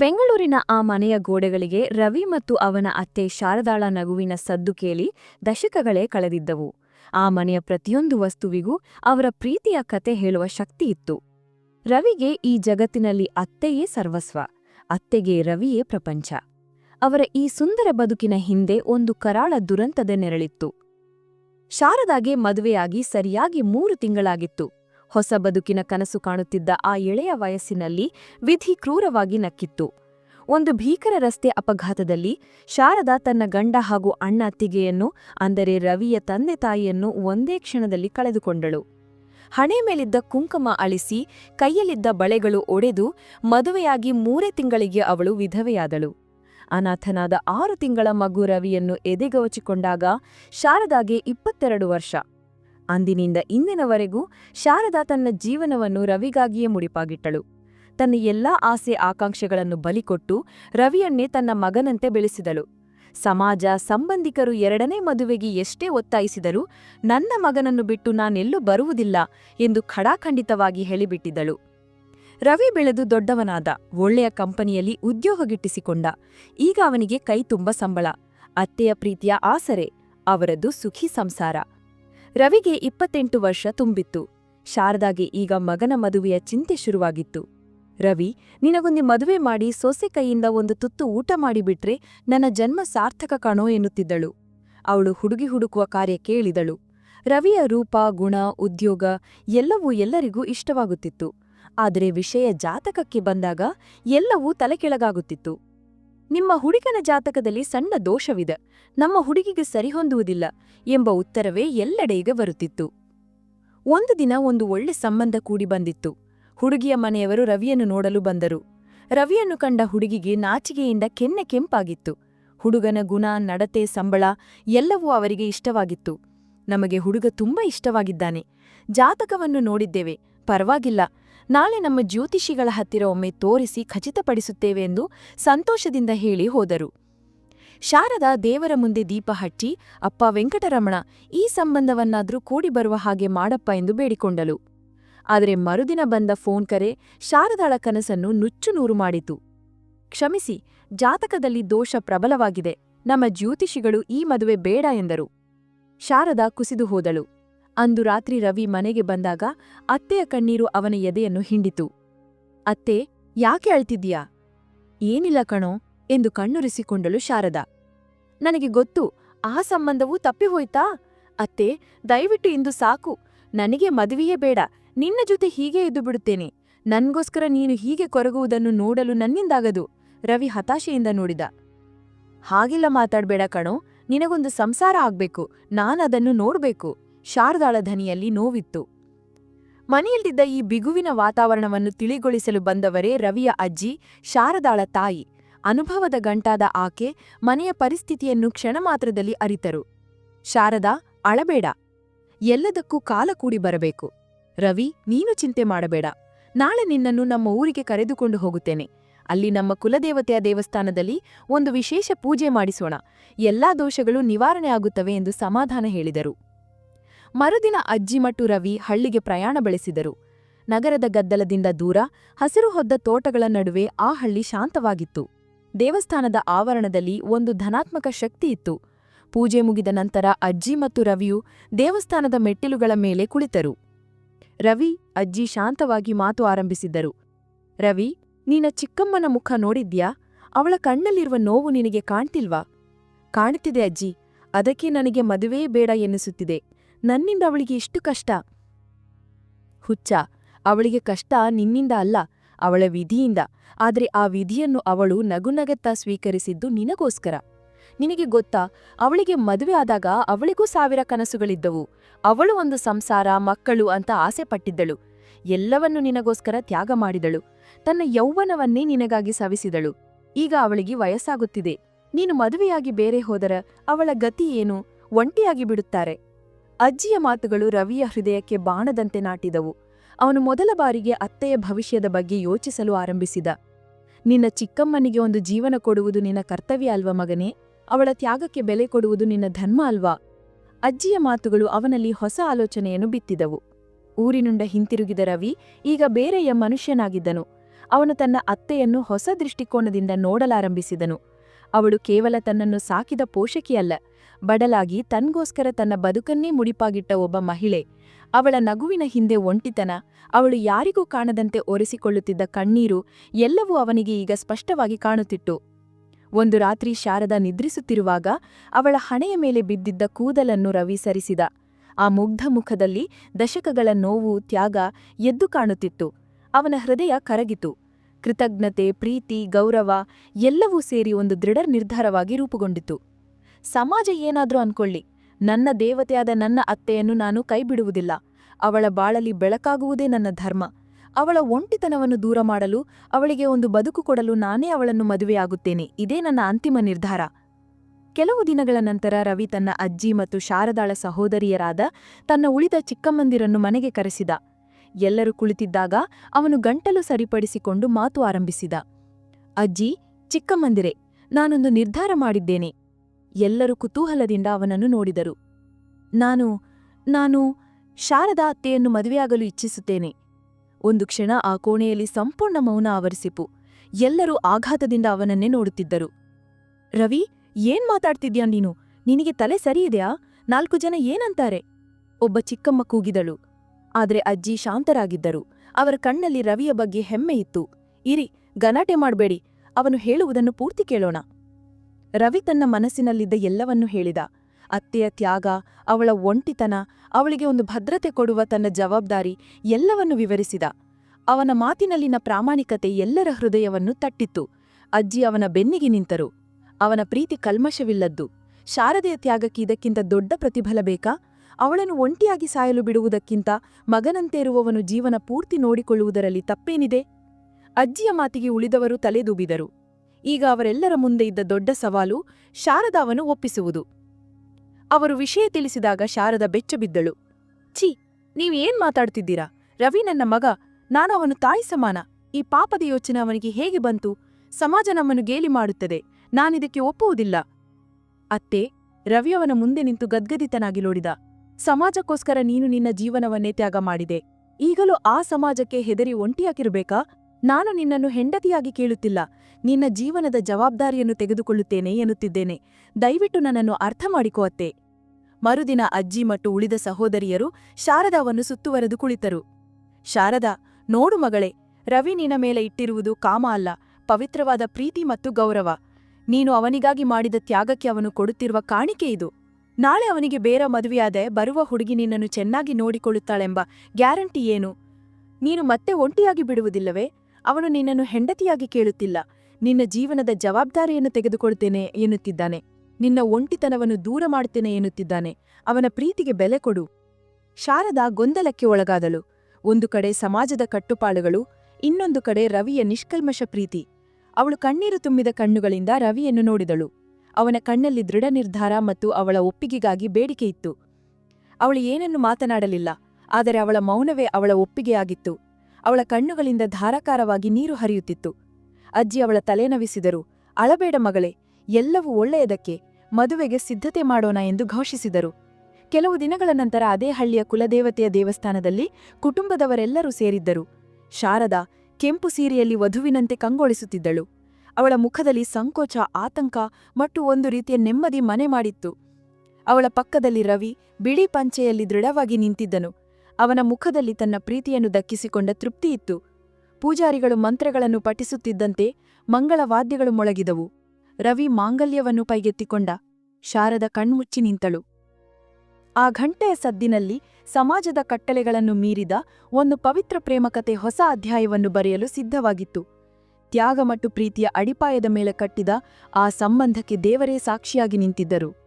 ಬೆಂಗಳೂರಿನ ಆ ಮನೆಯ ಗೋಡೆಗಳಿಗೆ ರವಿ ಮತ್ತು ಅವನ ಅತ್ತೆ ಶಾರದಾಳ ನಗುವಿನ ಸದ್ದು ಕೇಳಿ ದಶಕಗಳೇ ಕಳೆದಿದ್ದವು. ಆ ಮನೆಯ ಪ್ರತಿಯೊಂದು ವಸ್ತುವಿಗೂ ಅವರ ಪ್ರೀತಿಯ ಕತೆ ಹೇಳುವ ಶಕ್ತಿಯಿತ್ತು ರವಿಗೆ ಈ ಜಗತ್ತಿನಲ್ಲಿ ಅತ್ತೆಯೇ ಸರ್ವಸ್ವ, ಅತ್ತೆಗೆ ರವಿಯೇ ಪ್ರಪಂಚ. ಅವರ ಈ ಸುಂದರ ಬದುಕಿನ ಹಿಂದೆ ಒಂದು ಕರಾಳ ದುರಂತದ ನೆರಳಿತ್ತು. ಶಾರದಾಗೆ ಮದುವೆಯಾಗಿ ಸರಿಯಾಗಿ ಮೂರು ತಿಂಗಳಾಗಿತ್ತು. ಹೊಸ ಬದುಕಿನ ಕನಸು ಕಾಣುತ್ತಿದ್ದ ಆ ಎಳೆಯ ವಯಸ್ಸಿನಲ್ಲಿ ವಿಧಿ ಕ್ರೂರವಾಗಿ ನಕ್ಕಿತ್ತು. ಒಂದು ಭೀಕರ ರಸ್ತೆ ಅಪಘಾತದಲ್ಲಿ ಶಾರದಾ ತನ್ನ ಗಂಡ ಹಾಗೂ ಅಣ್ಣ ಅತ್ತಿಗೆಯನ್ನು ಅಂದರೆ ರವಿಯ ತಂದೆ ತಾಯಿಯನ್ನು ಒಂದೇ ಕ್ಷಣದಲ್ಲಿ ಕಳೆದುಕೊಂಡಳು. ಹಣೆ ಮೇಲಿದ್ದ ಕುಂಕುಮ ಅಳಿಸಿ ಕೈಯಲ್ಲಿದ್ದ ಬಳೆಗಳು ಒಡೆದು ಮದುವೆಯಾಗಿ ಮೂರೇ ತಿಂಗಳಿಗೆ ಅವಳು ವಿಧವೆಯಾದಳು. ಅನಾಥನಾದ ಆರು ತಿಂಗಳ ಮಗು ರವಿಯನ್ನು ಎದೆಗವಚಿಕೊಂಡಾಗ ಶಾರದಾಗೆ ಇಪ್ಪತ್ತೆರಡು ವರ್ಷ. ಅಂದಿನಿಂದ ಇಂದಿನವರೆಗೂ ಶಾರದಾ ತನ್ನ ಜೀವನವನ್ನು ರವಿಗಾಗಿಯೇ ಮುಡಿಪಾಗಿಟ್ಟಳು. ತನ್ನ ಎಲ್ಲಾ ಆಸೆ ಆಕಾಂಕ್ಷೆಗಳನ್ನು ಬಲಿಕೊಟ್ಟು ರವಿಯನ್ನೇ ತನ್ನ ಮಗನಂತೆ ಬೆಳೆಸಿದಳು. ಸಮಾಜ ಸಂಬಂಧಿಕರು ಎರಡನೇ ಮದುವೆಗೆ ಎಷ್ಟೇ ಒತ್ತಾಯಿಸಿದರೂ ನನ್ನ ಮಗನನ್ನು ಬಿಟ್ಟು ನಾನೆಲ್ಲೂ ಬರುವುದಿಲ್ಲ ಎಂದು ಖಡಾಖಂಡಿತವಾಗಿ ಹೇಳಿಬಿಟ್ಟಿದ್ದಳು. ರವಿ ಬೆಳೆದು ದೊಡ್ಡವನಾದ ಒಳ್ಳೆಯ ಕಂಪನಿಯಲ್ಲಿ ಉದ್ಯೋಗ ಗಿಟ್ಟಿಸಿಕೊಂಡ ಈಗ ಅವನಿಗೆ ಕೈ ತುಂಬ ಸಂಬಳ. ಅತ್ತೆಯ ಪ್ರೀತಿಯ ಆಸರೆ, ಅವರದ್ದು ಸುಖಿ ಸಂಸಾರ. ರವಿಗೆ ಇಪ್ಪತ್ತೆಂಟು ವರ್ಷ ತುಂಬಿತ್ತು. ಶಾರದಾಗೆ ಈಗ ಮಗನ ಮದುವೆಯ ಚಿಂತೆ ಶುರುವಾಗಿತ್ತು. ರವಿ, ನಿನಗೊಂದು ಮದುವೆ ಮಾಡಿ ಸೊಸೆ ಕೈಯಿಂದ ಒಂದು ತುತ್ತು ಊಟ ಮಾಡಿಬಿಟ್ರೆ ನನ್ನ ಜನ್ಮ ಸಾರ್ಥಕ ಕಾಣೋ ಎನ್ನುತ್ತಿದ್ದಳು. ಅವಳು ಹುಡುಗಿ ಹುಡುಕುವ ಕಾರ್ಯ ಕೇಳಿದಳು. ರವಿಯ ರೂಪ, ಗುಣ, ಉದ್ಯೋಗ ಎಲ್ಲವೂ ಎಲ್ಲರಿಗೂ ಇಷ್ಟವಾಗುತ್ತಿತ್ತು. ಆದರೆ ವಿಷಯ ಜಾತಕಕ್ಕೆ ಬಂದಾಗ ಎಲ್ಲವೂ ತಲೆಕೆಳಗಾಗುತ್ತಿತ್ತು. ನಿಮ್ಮ ಹುಡುಗನ ಜಾತಕದಲ್ಲಿ ಸಣ್ಣ ದೋಷವಿದೆ. ನಮ್ಮ ಹುಡುಗಿಗೆ ಸರಿಹೊಂದುವುದಿಲ್ಲ ಎಂಬ ಉತ್ತರವೇ ಎಲ್ಲೆಡೆಗೆ ಬರುತ್ತಿತ್ತು. ಒಂದು ದಿನ ಒಂದು ಒಳ್ಳೆ ಸಂಬಂಧ ಕೂಡಿ ಬಂದಿತ್ತು. ಹುಡುಗಿಯ ಮನೆಯವರು ರವಿಯನ್ನು ನೋಡಲು ಬಂದರು. ರವಿಯನ್ನು ಕಂಡ ಹುಡುಗಿಗೆ ನಾಚಿಗೆಯಿಂದ ಕೆನ್ನೆ ಕೆಂಪಾಗಿತ್ತು. ಹುಡುಗನ ಗುಣ, ನಡತೆ, ಸಂಬಳ ಎಲ್ಲವೂ ಅವರಿಗೆ ಇಷ್ಟವಾಗಿತ್ತು. ನಮಗೆ ಹುಡುಗ ತುಂಬಾ ಇಷ್ಟವಾಗಿದ್ದಾನೆ. ಜಾತಕವನ್ನು ನೋಡಿದ್ದೇವೆ. ಪರವಾಗಿಲ್ಲ. ನಾಳೆ ನಮ್ಮ ಜ್ಯೋತಿಷಿಗಳ ಹತ್ತಿರ ಒಮ್ಮೆ ತೋರಿಸಿ ಖಚಿತಪಡಿಸುತ್ತೇವೆ ಎಂದು ಸಂತೋಷದಿಂದ ಹೇಳಿ ಹೋದರು. ಶಾರದಾ ದೇವರ ಮುಂದೆ ದೀಪ ಹಚ್ಚಿ, ಅಪ್ಪ ವೆಂಕಟರಮಣ, ಈ ಸಂಬಂಧವನ್ನಾದರೂ ಕೂಡಿ ಬರುವ ಹಾಗೆ ಮಾಡಪ್ಪ ಎಂದು ಬೇಡಿಕೊಂಡಳು. ಆದರೆ ಮರುದಿನ ಬಂದ ಫೋನ್ ಕರೆ ಶಾರದಾಳ ಕನಸನ್ನು ನುಚ್ಚುನೂರು ಮಾಡಿತು. ಕ್ಷಮಿಸಿ, ಜಾತಕದಲ್ಲಿ ದೋಷ ಪ್ರಬಲವಾಗಿದೆ. ನಮ್ಮ ಜ್ಯೋತಿಷಿಗಳು ಈ ಮದುವೆ ಬೇಡ ಎಂದರು. ಶಾರದಾ ಕುಸಿದು ಹೋದಳು. ಅಂದು ರಾತ್ರಿ ರವಿ ಮನೆಗೆ ಬಂದಾಗ ಅತ್ತೆಯ ಕಣ್ಣೀರು ಅವನ ಎದೆಯನ್ನು ಹಿಂಡಿತು. ಅತ್ತೆ, ಯಾಕೆ ಅಳ್ತಿದ್ದೀಯಾ? ಏನಿಲ್ಲ ಕಣೋ, ಎಂದು ಕಣ್ಣುರಿಸಿಕೊಂಡಳು ಶಾರದಾ. ನನಗೆ ಗೊತ್ತು, ಆ ಸಂಬಂಧವೂ ತಪ್ಪಿಹೋಯ್ತಾ ಅತ್ತೆ, ದಯವಿಟ್ಟು ಇಂದು ಸಾಕು. ನನಗೆ ಮದುವೆಯೇ ಬೇಡ. ನಿನ್ನ ಜೊತೆ ಹೀಗೆ ಇದ್ದು ಬಿಡುತ್ತೇನೆ. ನನ್ಗೋಸ್ಕರ ನೀನು ಹೀಗೆ ಕೊರಗುವುದನ್ನು ನೋಡಲು ನನ್ನಿಂದಾಗದು, ರವಿ ಹತಾಶೆಯಿಂದ ನೋಡಿದ. ಹಾಗೆಲ್ಲ ಮಾತಾಡ್ಬೇಡ ಕಣೋ. ನಿನಗೊಂದು ಸಂಸಾರ ಆಗ್ಬೇಕು. ನಾನದನ್ನು ನೋಡ್ಬೇಕು. ಶಾರದಾಳ ಧನಿಯಲ್ಲಿ ನೋವಿತ್ತು. ಮನೆಯಲ್ಲಿದ್ದ ಈ ಬಿಗುವಿನ ವಾತಾವರಣವನ್ನು ತಿಳಿಗೊಳಿಸಲು ಬಂದವರೇ ರವಿಯ ಅಜ್ಜಿ, ಶಾರದಾಳ ತಾಯಿ. ಅನುಭವದ ಗಂಟಾದ ಆಕೆ ಮನೆಯ ಪರಿಸ್ಥಿತಿಯನ್ನು ಕ್ಷಣಮಾತ್ರದಲ್ಲಿ ಅರಿತರು. ಶಾರದಾ, ಅಳಬೇಡ. ಎಲ್ಲದಕ್ಕೂ ಕಾಲ ಕೂಡಿ ಬರಬೇಕು. ರವಿ, ನೀನು ಚಿಂತೆ ಮಾಡಬೇಡ. ನಾಳೆ ನಿನ್ನನ್ನು ನಮ್ಮ ಊರಿಗೆ ಕರೆದುಕೊಂಡು ಹೋಗುತ್ತೇನೆ. ಅಲ್ಲಿ ನಮ್ಮ ಕುಲದೇವತೆಯ ದೇವಸ್ಥಾನದಲ್ಲಿ ಒಂದು ವಿಶೇಷ ಪೂಜೆ ಮಾಡಿಸೋಣ. ಎಲ್ಲಾ ದೋಷಗಳು ನಿವಾರಣೆ ಆಗುತ್ತವೆ ಎಂದು ಸಮಾಧಾನ ಹೇಳಿದರು. ಮರುದಿನ ಅಜ್ಜಿ ಮತ್ತು ರವಿ ಹಳ್ಳಿಗೆ ಪ್ರಯಾಣ ಬೆಳೆಸಿದರು. ನಗರದ ಗದ್ದಲದಿಂದ ದೂರ ಹಸಿರು ಹೊದ್ದ ತೋಟಗಳ ನಡುವೆ ಆ ಹಳ್ಳಿ ಶಾಂತವಾಗಿತ್ತು. ದೇವಸ್ಥಾನದ ಆವರಣದಲ್ಲಿ ಒಂದು ಧನಾತ್ಮಕ ಶಕ್ತಿ ಇತ್ತು. ಪೂಜೆ ಮುಗಿದ ನಂತರ ಅಜ್ಜಿ ಮತ್ತು ರವಿಯು ದೇವಸ್ಥಾನದ ಮೆಟ್ಟಿಲುಗಳ ಮೇಲೆ ಕುಳಿತರು. ರವಿ, ಅಜ್ಜಿ ಶಾಂತವಾಗಿ ಮಾತು ಆರಂಭಿಸಿದ್ದರು ರವಿ, ನೀನ ಚಿಕ್ಕಮ್ಮನ ಮುಖ ನೋಡಿದ್ಯಾ? ಅವಳ ಕಣ್ಣಲ್ಲಿರುವ ನೋವು ನಿನಗೆ ಕಾಣ್ತಿಲ್ವಾ? ಕಾಣುತ್ತಿದೆ ಅಜ್ಜಿ. ಅದಕ್ಕೆ ನನಗೆ ಮದುವೆಯೇ ಬೇಡ ಎನ್ನಿಸುತ್ತಿದೆ. ನನ್ನಿಂದ ಅವಳಿಗೆ ಇಷ್ಟು ಕಷ್ಟ? ಹುಚ್ಚ, ಅವಳಿಗೆ ಕಷ್ಟ ನಿನ್ನಿಂದ ಅಲ್ಲ, ಅವಳ ವಿಧಿಯಿಂದ. ಆದರೆ ಆ ವಿಧಿಯನ್ನು ಅವಳು ನಗುನಗತ್ತಾ ಸ್ವೀಕರಿಸಿದ್ದು ನಿನಗೋಸ್ಕರ. ನಿನಗೆ ಗೊತ್ತಾ, ಅವಳಿಗೆ ಮದುವೆ ಆದಾಗ ಅವಳಿಗೂ ಸಾವಿರ ಕನಸುಗಳಿದ್ದವು. ಅವಳು ಒಂದು ಸಂಸಾರ, ಮಕ್ಕಳು ಅಂತ ಆಸೆ ಪಟ್ಟಿದ್ದಳು ಎಲ್ಲವನ್ನೂ ನಿನಗೋಸ್ಕರ ತ್ಯಾಗ ಮಾಡಿದಳು. ತನ್ನ ಯೌವನವನ್ನೇ ನಿನಗಾಗಿ ಸವಿಸಿದಳು. ಈಗ ಅವಳಿಗೆ ವಯಸ್ಸಾಗುತ್ತಿದೆ. ನೀನು ಮದುವೆಯಾಗಿ ಬೇರೆ ಹೋದರ ಅವಳ ಗತಿ ಏನು? ಒಂಟಿಯಾಗಿ ಬಿಡುತ್ತಾರೆ. ಅಜ್ಜಿಯ ಮಾತುಗಳು ರವಿಯ ಹೃದಯಕ್ಕೆ ಬಾಣದಂತೆ ನಾಟಿದವು. ಅವನು ಮೊದಲ ಬಾರಿಗೆ ಅತ್ತೆಯ ಭವಿಷ್ಯದ ಬಗ್ಗೆ ಯೋಚಿಸಲು ಆರಂಭಿಸಿದ. ನಿನ್ನ ಚಿಕ್ಕಮ್ಮನಿಗೆ ಒಂದು ಜೀವನ ಕೊಡುವುದು ನಿನ್ನ ಕರ್ತವ್ಯ ಅಲ್ವಾ ಮಗನೇ? ಅವಳ ತ್ಯಾಗಕ್ಕೆ ಬೆಲೆ ಕೊಡುವುದು ನಿನ್ನ ಧರ್ಮ ಅಲ್ವಾ? ಅಜ್ಜಿಯ ಮಾತುಗಳು ಅವನಲ್ಲಿ ಹೊಸ ಆಲೋಚನೆಯನ್ನು ಬಿತ್ತಿದವು. ಊರಿನುಂಡ ಹಿಂತಿರುಗಿದ ರವಿ ಈಗ ಬೇರೆಯ ಮನುಷ್ಯನಾಗಿದ್ದನು. ಅವನು ತನ್ನ ಅತ್ತೆಯನ್ನು ಹೊಸ ದೃಷ್ಟಿಕೋನದಿಂದ ನೋಡಲಾರಂಭಿಸಿದನು. ಅವಳು ಕೇವಲ ತನ್ನನ್ನು ಸಾಕಿದ ಪೋಷಕಿಯಲ್ಲ. ಬಡಲಾಗಿ ತನ್ಗೋಸ್ಕರ ತನ್ನ ಬದುಕನ್ನೇ ಮುಡಿಪಾಗಿಟ್ಟ ಒಬ್ಬ ಮಹಿಳೆ. ಅವಳ ನಗುವಿನ ಹಿಂದೆ ಒಂಟಿತನ, ಅವಳು ಯಾರಿಗೂ ಕಾಣದಂತೆ ಒರೆಸಿಕೊಳ್ಳುತ್ತಿದ್ದ ಕಣ್ಣೀರು ಎಲ್ಲವೂ ಅವನಿಗೆ ಈಗ ಸ್ಪಷ್ಟವಾಗಿ ಕಾಣುತ್ತಿತ್ತು. ಒಂದು ರಾತ್ರಿ ಶಾರದ ನಿದ್ರಿಸುತ್ತಿರುವಾಗ ಅವಳ ಹಣೆಯ ಮೇಲೆ ಬಿದ್ದಿದ್ದ ಕೂದಲನ್ನು ರವಿ ಸರಿಸಿದ. ಆ ಮುಗ್ಧ ಮುಖದಲ್ಲಿ ದಶಕಗಳ ನೋವು, ತ್ಯಾಗ ಎದ್ದು ಕಾಣುತ್ತಿತ್ತು. ಅವನ ಹೃದಯ ಕರಗಿತು. ಕೃತಜ್ಞತೆ, ಪ್ರೀತಿ, ಗೌರವ ಎಲ್ಲವೂ ಸೇರಿ ಒಂದು ದೃಢ ನಿರ್ಧಾರವಾಗಿ ರೂಪುಗೊಂಡಿತು. ಸಮಾಜ ಏನಾದರೂ ಅನ್ಕೊಳ್ಳಿ. ನನ್ನ ದೇವತೆಯಾದ ನನ್ನ ಅತ್ತೆಯನ್ನು ನಾನು ಕೈಬಿಡುವುದಿಲ್ಲ. ಅವಳ ಬಾಳಲಿ ಬೆಳಕಾಗುವುದೇ ನನ್ನ ಧರ್ಮ. ಅವಳ ಒಂಟಿತನವನ್ನು ದೂರ ಮಾಡಲು, ಅವಳಿಗೆ ಒಂದು ಬದುಕು ಕೊಡಲು ನಾನೇ ಅವಳನ್ನು ಮದುವೆಯಾಗುತ್ತೇನೆ. ಇದೇ ನನ್ನ ಅಂತಿಮ ನಿರ್ಧಾರ. ಕೆಲವು ದಿನಗಳ ನಂತರ ರವಿ ತನ್ನ ಅಜ್ಜಿ ಮತ್ತು ಶಾರದಾಳ ಸಹೋದರಿಯರಾದ ತನ್ನ ಉಳಿದ ಚಿಕ್ಕಮ್ಮಂದಿರನ್ನು ಮನೆಗೆ ಕರೆಸಿದ. ಎಲ್ಲರೂ ಕುಳಿತಿದ್ದಾಗ ಅವನು ಗಂಟಲು ಸರಿಪಡಿಸಿಕೊಂಡು ಮಾತು ಆರಂಭಿಸಿದ. ಅಜ್ಜಿ, ಚಿಕ್ಕಮ್ಮಂದಿರೆ, ನಾನೊಂದು ನಿರ್ಧಾರ ಮಾಡಿದ್ದೇನೆ. ಎಲ್ಲರೂ ಕುತೂಹಲದಿಂದ ಅವನನ್ನು ನೋಡಿದರು. ನಾನು ನಾನು ಶಾರದಾ ಅತ್ತೆಯನ್ನು ಮದುವೆಯಾಗಲು ಇಚ್ಛಿಸುತ್ತೇನೆ. ಒಂದು ಕ್ಷಣ ಆ ಕೋಣೆಯಲ್ಲಿ ಸಂಪೂರ್ಣ ಮೌನ ಆವರಿಸಿಪು. ಎಲ್ಲರೂ ಆಘಾತದಿಂದ ಅವನನ್ನೇ ನೋಡುತ್ತಿದ್ದರು. ರವಿ, ಏನ್ ಮಾತಾಡ್ತಿದ್ಯಾ ನೀನು? ನಿನಗೆ ತಲೆ ಸರಿಯಿದೆಯಾ? ನಾಲ್ಕು ಜನ ಏನಂತಾರೆ? ಒಬ್ಬ ಚಿಕ್ಕಮ್ಮ ಕೂಗಿದಳು. ಆದರೆ ಅಜ್ಜಿ ಶಾಂತರಾಗಿದ್ದರು. ಅವರ ಕಣ್ಣಲ್ಲಿ ರವಿಯ ಬಗ್ಗೆ ಹೆಮ್ಮೆ ಇತ್ತು. ಇರಿ, ಗಲಾಟೆ ಮಾಡಬೇಡಿ. ಅವನು ಹೇಳುವುದನ್ನು ಪೂರ್ತಿ ಕೇಳೋಣ. ರವಿ ತನ್ನ ಮನಸ್ಸಿನಲ್ಲಿದ್ದ ಎಲ್ಲವನ್ನೂ ಹೇಳಿದ. ಅತ್ತೆಯ ತ್ಯಾಗ, ಅವಳ ಒಂಟಿತನ, ಅವಳಿಗೆ ಒಂದು ಭದ್ರತೆ ಕೊಡುವ ತನ್ನ ಜವಾಬ್ದಾರಿ ಎಲ್ಲವನ್ನು ವಿವರಿಸಿದ. ಅವನ ಮಾತಿನಲ್ಲಿನ ಪ್ರಾಮಾಣಿಕತೆ ಎಲ್ಲರ ಹೃದಯವನ್ನು ತಟ್ಟಿತ್ತು. ಅಜ್ಜಿ ಅವನ ಬೆನ್ನಿಗೆ ನಿಂತರು. ಅವನ ಪ್ರೀತಿ ಕಲ್ಮಶವಿಲ್ಲದ್ದು. ಶಾರದೆಯ ತ್ಯಾಗಕ್ಕೆ ಇದಕ್ಕಿಂತ ದೊಡ್ಡ ಪ್ರತಿಫಲ ಬೇಕಾ? ಅವಳನ್ನು ಒಂಟಿಯಾಗಿ ಸಾಯಲು ಬಿಡುವುದಕ್ಕಿಂತ ಮಗನಂತೆ ಇರುವವನು ಜೀವನ ಪೂರ್ತಿ ನೋಡಿಕೊಳ್ಳುವುದರಲ್ಲಿ ತಪ್ಪೇನಿದೆ? ಅಜ್ಜಿಯ ಮಾತಿಗೆ ಉಳಿದವರು ತಲೆದೂಬಿದರು. ಈಗ ಅವರೆಲ್ಲರ ಮುಂದೆ ಇದ್ದ ದೊಡ್ಡ ಸವಾಲು ಶಾರದಾವನ್ನು ಒಪ್ಪಿಸುವುದು. ಅವರು ವಿಷಯ ತಿಳಿಸಿದಾಗ ಶಾರದ ಬೆಚ್ಚಬಿದ್ದಳು ಛೀ ನೀವೇನ್ ಮಾತಾಡ್ತಿದ್ದೀರಾ? ರವಿ ನನ್ನ ಮಗ, ನಾನು ಅವನು ತಾಯಿ ಸಮಾನ. ಈ ಪಾಪದ ಯೋಚನೆ ಅವನಿಗೆ ಹೇಗೆ ಬಂತು? ಸಮಾಜ ನಮ್ಮನ್ನು ಗೇಲಿ ಮಾಡುತ್ತದೆ. ನಾನಿದಕ್ಕೆ ಒಪ್ಪುವುದಿಲ್ಲ. ಅತ್ತೆ, ರವಿ ಅವನ ಮುಂದೆ ನಿಂತು ಗದ್ಗದಿತನಾಗಿ ನೋಡಿದ. ಸಮಾಜಕ್ಕೋಸ್ಕರ ನೀನು ನಿನ್ನ ಜೀವನವನ್ನೇ ತ್ಯಾಗ ಮಾಡಿದೆ. ಈಗಲೂ ಆ ಸಮಾಜಕ್ಕೆ ಹೆದರಿ ಒಂಟಿಯಾಗಿರಬೇಕಾ? ನಾನು ನಿನ್ನನ್ನು ಹೆಂಡತಿಯಾಗಿ ಕೇಳುತ್ತಿಲ್ಲ. ನಿನ್ನ ಜೀವನದ ಜವಾಬ್ದಾರಿಯನ್ನು ತೆಗೆದುಕೊಳ್ಳುತ್ತೇನೆ ಎನ್ನುತ್ತಿದ್ದೇನೆ. ದಯವಿಟ್ಟು ನನ್ನನ್ನು ಅರ್ಥ ಮರುದಿನ ಅಜ್ಜಿ ಮತ್ತು ಉಳಿದ ಸಹೋದರಿಯರು ಶಾರದಾವನ್ನು ಸುತ್ತುವರೆದು ಕುಳಿತರು. ಶಾರದಾ, ನೋಡು ಮಗಳೇ, ರವಿ ನಿನ್ನ ಮೇಲೆ ಇಟ್ಟಿರುವುದು ಕಾಮ ಅಲ್ಲ, ಪವಿತ್ರವಾದ ಪ್ರೀತಿ ಮತ್ತು ಗೌರವ. ನೀನು ಅವನಿಗಾಗಿ ಮಾಡಿದ ತ್ಯಾಗಕ್ಕೆ ಅವನು ಕೊಡುತ್ತಿರುವ ಕಾಣಿಕೆ ಇದು. ನಾಳೆ ಅವನಿಗೆ ಬೇರೆ ಮದುವೆಯಾದೆ ಬರುವ ಹುಡುಗಿ ನಿನ್ನನ್ನು ಚೆನ್ನಾಗಿ ನೋಡಿಕೊಳ್ಳುತ್ತಾಳೆಂಬ ಗ್ಯಾರಂಟಿ ಏನು? ನೀನು ಮತ್ತೆ ಒಂಟಿಯಾಗಿ ಬಿಡುವುದಿಲ್ಲವೇ? ಅವನು ನಿನ್ನನ್ನು ಹೆಂಡತಿಯಾಗಿ ಕೇಳುತ್ತಿಲ್ಲ. ನಿನ್ನ ಜೀವನದ ಜವಾಬ್ದಾರಿಯನ್ನು ತೆಗೆದುಕೊಳ್ತೇನೆ ಎನ್ನುತ್ತಿದ್ದಾನೆ. ನಿನ್ನ ಒಂಟಿತನವನ್ನು ದೂರ ಮಾಡುತ್ತೇನೆ ಎನ್ನುತ್ತಿದ್ದಾನೆ. ಅವನ ಪ್ರೀತಿಗೆ ಬೆಲೆ ಕೊಡು. ಶಾರದಾ ಗೊಂದಲಕ್ಕೆ ಒಳಗಾದಳು. ಒಂದು ಕಡೆ ಸಮಾಜದ ಕಟ್ಟುಪಾಡುಗಳು, ಇನ್ನೊಂದು ಕಡೆ ರವಿಯ ನಿಷ್ಕಲ್ಮಶ ಪ್ರೀತಿ. ಅವಳು ಕಣ್ಣೀರು ತುಂಬಿದ ಕಣ್ಣುಗಳಿಂದ ರವಿಯನ್ನು ನೋಡಿದಳು. ಅವನ ಕಣ್ಣಲ್ಲಿ ದೃಢ ನಿರ್ಧಾರ ಮತ್ತು ಅವಳ ಒಪ್ಪಿಗೆಗಾಗಿ ಬೇಡಿಕೆಯಿತ್ತು ಅವಳು ಏನನ್ನು ಮಾತನಾಡಲಿಲ್ಲ, ಆದರೆ ಅವಳ ಮೌನವೇ ಅವಳ ಒಪ್ಪಿಗೆಯಾಗಿತ್ತು. ಅವಳ ಕಣ್ಣುಗಳಿಂದ ಧಾರಾಕಾರವಾಗಿ ನೀರು ಹರಿಯುತ್ತಿತ್ತು. ಅಜ್ಜಿ ಅವಳ ತಲೆನವಿಸಿದರು ಅಳಬೇಡ ಮಗಳೇ, ಎಲ್ಲವೂ ಒಳ್ಳೆಯದಕ್ಕೆ, ಮದುವೆಗೆ ಸಿದ್ಧತೆ ಮಾಡೋಣ ಎಂದು ಘೋಷಿಸಿದರು. ಕೆಲವು ದಿನಗಳ ನಂತರ ಅದೇ ಹಳ್ಳಿಯ ಕುಲದೇವತೆಯ ದೇವಸ್ಥಾನದಲ್ಲಿ ಕುಟುಂಬದವರೆಲ್ಲರೂ ಸೇರಿದ್ದರು. ಶಾರದಾ ಕೆಂಪು ಸೀರೆಯಲ್ಲಿ ವಧುವಿನಂತೆ ಕಂಗೊಳಿಸುತ್ತಿದ್ದಳು. ಅವಳ ಮುಖದಲ್ಲಿ ಸಂಕೋಚ, ಆತಂಕ ಮತ್ತು ಒಂದು ರೀತಿಯ ನೆಮ್ಮದಿ ಮನೆ ಮಾಡಿತ್ತು. ಅವಳ ಪಕ್ಕದಲ್ಲಿ ರವಿ ಬಿಳಿ ಪಂಚೆಯಲ್ಲಿ ದೃಢವಾಗಿ ನಿಂತಿದ್ದನು. ಅವನ ಮುಖದಲ್ಲಿ ತನ್ನ ಪ್ರೀತಿಯನ್ನು ದಕ್ಕಿಸಿಕೊಂಡ ತೃಪ್ತಿಯಿತ್ತು ಪೂಜಾರಿಗಳು ಮಂತ್ರಗಳನ್ನು ಪಠಿಸುತ್ತಿದ್ದಂತೆ ಮಂಗಳವಾದ್ಯಗಳು ಮೊಳಗಿದವು ರವಿ ಮಾಂಗಲ್ಯವನ್ನು ಕೈಗೆತ್ತಿಕೊಂಡ ಶಾರದ ಕಣ್ಮುಚ್ಚಿ ನಿಂತಳು. ಆ ಘಂಟೆಯ ಸದ್ದಿನಲ್ಲಿ ಸಮಾಜದ ಕಟ್ಟಳೆಗಳನ್ನು ಮೀರಿದ ಒಂದು ಪವಿತ್ರ ಪ್ರೇಮಕತೆ ಹೊಸ ಅಧ್ಯಾಯವನ್ನು ಬರೆಯಲು ಸಿದ್ಧವಾಗಿತ್ತು. ತ್ಯಾಗ ಮತ್ತು ಪ್ರೀತಿಯ ಅಡಿಪಾಯದ ಮೇಲೆ ಕಟ್ಟಿದ ಆ ಸಂಬಂಧಕ್ಕೆ ದೇವರೇ ಸಾಕ್ಷಿಯಾಗಿ ನಿಂತಿದ್ದರು.